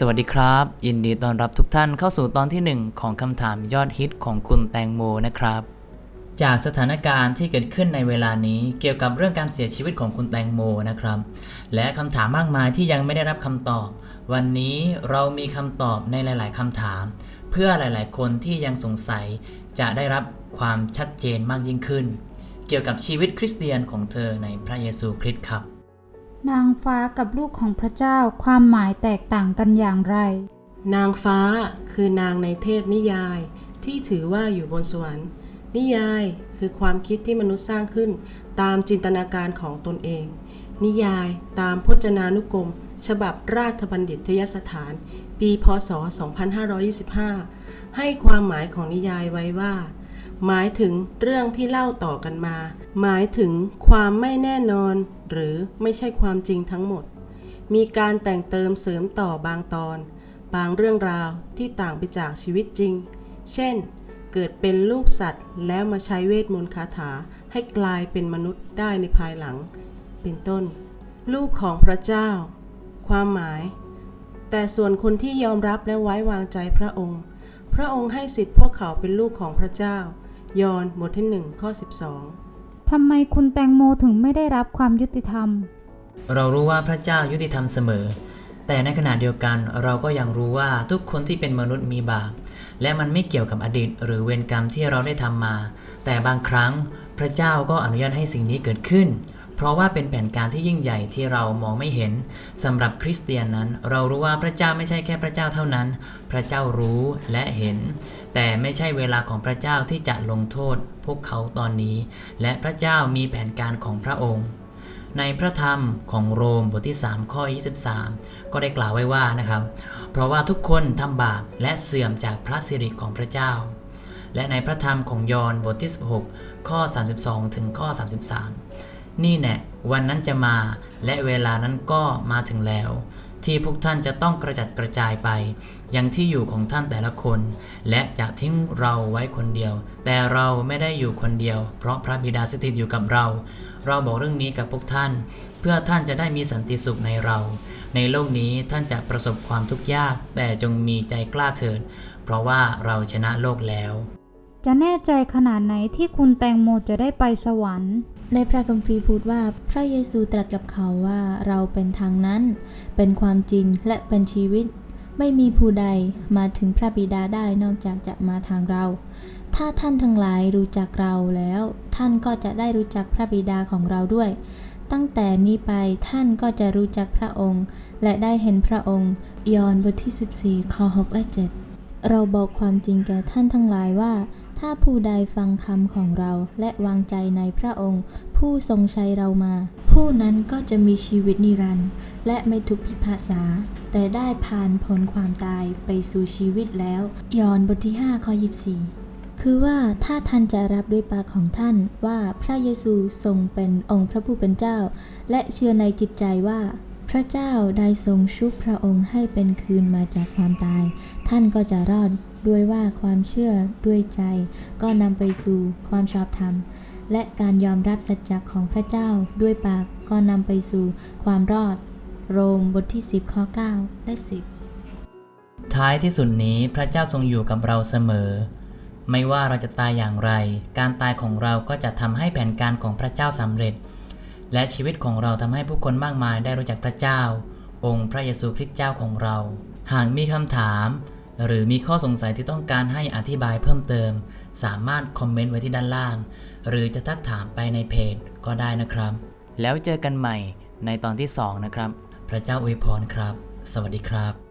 สวัสดีครับ ยินดีต้อนรับทุกท่านเข้าสู่ตอนที่ 1 ของคำถามยอดฮิตของคุณแตงโมนะครับ จากสถานการณ์ที่เกิดขึ้นในเวลานี้เกี่ยวกับเรื่องการเสียชีวิตของคุณแตงโมนะครับ และคำถามมากมายที่ยังไม่ได้รับคำตอบ วันนี้เรามีคำตอบในหลาย ๆคำถาม เพื่อหลาย ๆ คนที่ยังสงสัย จะได้รับความชัดเจนมากยิ่งขึ้น เกี่ยวกับชีวิตคริสเตียนของเธอในพระเยซูคริสต์ครับ นางฟ้ากับลูกของพระเจ้าความหมายแตกต่างกันอย่างไร นางฟ้าคือนางในเทพนิยาย ที่ถือว่าอยู่บนสวรรค์ นิยายคือความคิดที่มนุษย์สร้างขึ้น ตามจินตนาการของตนเอง นิยายตามพจนานุกรม ฉบับราชบัณฑิตยสถาน ปีพศ 2525 ให้ความหมายของนิยายไว้ว่า หมายถึงเรื่องที่เล่าต่อกันมา หมายถึงความไม่แน่นอน หรือไม่ใช่ความจริงทั้งหมด มีการแต่งเติมเสริมต่อบางตอน บางเรื่องราวที่ต่างไปจากชีวิตจริง เช่น เกิดเป็นลูกสัตว์ แล้วมาใช้เวทมนต์คาถาให้กลายเป็นมนุษย์ได้ในภายหลัง เป็นต้น ลูกของพระเจ้า ความหมาย แต่ส่วนคนที่ยอมรับและไว้วางใจพระองค์พระองค์ให้สิทธิ์พวกเขาเป็นลูกของพระเจ้า ยอห์นบทที่หนึ่งข้อ 12 ทำไมคุณแตงโมถึงไม่ได้รับความยุติธรรม เรารู้ว่าพระเจ้ายุติธรรมเสมอ แต่ในขณะเดียวกันเราก็ยังรู้ว่าทุกคนที่เป็นมนุษย์มีบาป และมันไม่เกี่ยวกับอดีต หรือเวรกรรมที่เราได้ทำมา แต่บางครั้งพระเจ้าก็อนุญาตให้สิ่งนี้เกิดขึ้น เพราะว่าเป็นแผนการที่ยิ่งใหญ่ที่เรามองไม่เห็นสำหรับคริสเตียนนั้น เรารู้ว่าพระเจ้าไม่ใช่แค่พระเจ้าเท่านั้น พระเจ้ารู้และเห็น แต่ไม่ใช่เวลาของพระเจ้าที่จะลงโทษ พวกเขาตอนนี้ และพระเจ้ามีแผนการของพระองค์ในพระธรรมของโรมบทที่ 3 ข้อ 23 ก็ได้กล่าวไว้ว่านะครับ เพราะว่าทุกคนทำบาปและเสื่อมจากพระสิริของพระเจ้า และในพระธรรมของยอห์นบทที่ 16 ข้อ 32 ถึงข้อ 33 นี่แน่วันนั้นจะมา และเวลานั้นก็มาถึงแล้ว ที่พวกท่านจะต้องกระจัดกระจายไป ยังที่อยู่ของท่านแต่ละคน และจะทิ้งเราไว้คนเดียว แต่เราไม่ได้อยู่คนเดียว เพราะพระบิดาสถิตอยู่กับเรา เราบอกเรื่องนี้กับพวกท่าน เพื่อท่านจะได้มีสันติสุขในเรา ในโลกนี้ท่านจะประสบความทุกข์ยาก แต่จงมีใจกล้าเถิด เพราะว่าเราชนะโลกแล้ว จะแน่ใจขนาดไหนที่คุณแตงโมจะได้ไปสวรรค์ ในพระคัมภีร์พูดว่าพระเยซูตรัสกับเขาว่าเราเป็นทางนั้น เป็นความจริงและเป็นชีวิต ไม่มีผู้ใดมาถึงพระบิดาได้นอกจากจะมาทางเรา ถ้าท่านทั้งหลายรู้จักเราแล้ว ท่านก็จะได้รู้จักพระบิดาของเราด้วย ตั้งแต่นี้ไปท่านก็จะรู้จักพระองค์ และได้เห็นพระองค์ ยอห์นบทที่ 14ข้อ6และ7เราบอกความจริงแก่ท่านทั้งหลายว่า ถ้าผู้ใดฟังคำของเราและวางใจในพระองค์ ผู้ทรงใช้เรามา ผู้นั้นก็จะมีชีวิตนิรันดร์และไม่ถูกพิพาษา แต่ได้ผ่านพ้นความตายไปสู่ชีวิตแล้ว ยอห์นบทที่5ข้อ24 คือว่าถ้าท่านจะรับด้วยปากของท่านว่าพระเยซูทรงเป็นองค์พระผู้เป็นเจ้า และเชื่อในจิตใจว่า พระเจ้าได้ทรงชุบพระองค์ให้เป็นคืนมาจากความตาย ท่านก็จะรอดด้วยว่าความเชื่อด้วยใจ ก็นำไปสู่ความชอบธรรม และการยอมรับสัจจะของพระเจ้าด้วยปากก็นำไปสู่ความรอด โรมบทที่ 10 ข้อ 9 และ 10 ท้ายที่สุดนี้พระเจ้าทรงอยู่กับเราเสมอ ไม่ว่าเราจะตายอย่างไร การตายของเราก็จะทำให้แผนการของพระเจ้าสำเร็จ และชีวิตของเราทำให้ผู้คนมากมายได้รู้จักพระเจ้า องค์พระเยซูคริสต์เจ้าของเรา หากมีคำถาม หรือมีข้อสงสัยที่ต้องการให้อธิบายเพิ่มเติม สามารถคอมเมนต์ไว้ที่ด้านล่าง หรือจะทักถามไปในเพจก็ได้นะครับ แล้วเจอกันใหม่ในตอนที่ 2 นะครับ พระเจ้าอวยพรครับ สวัสดีครับ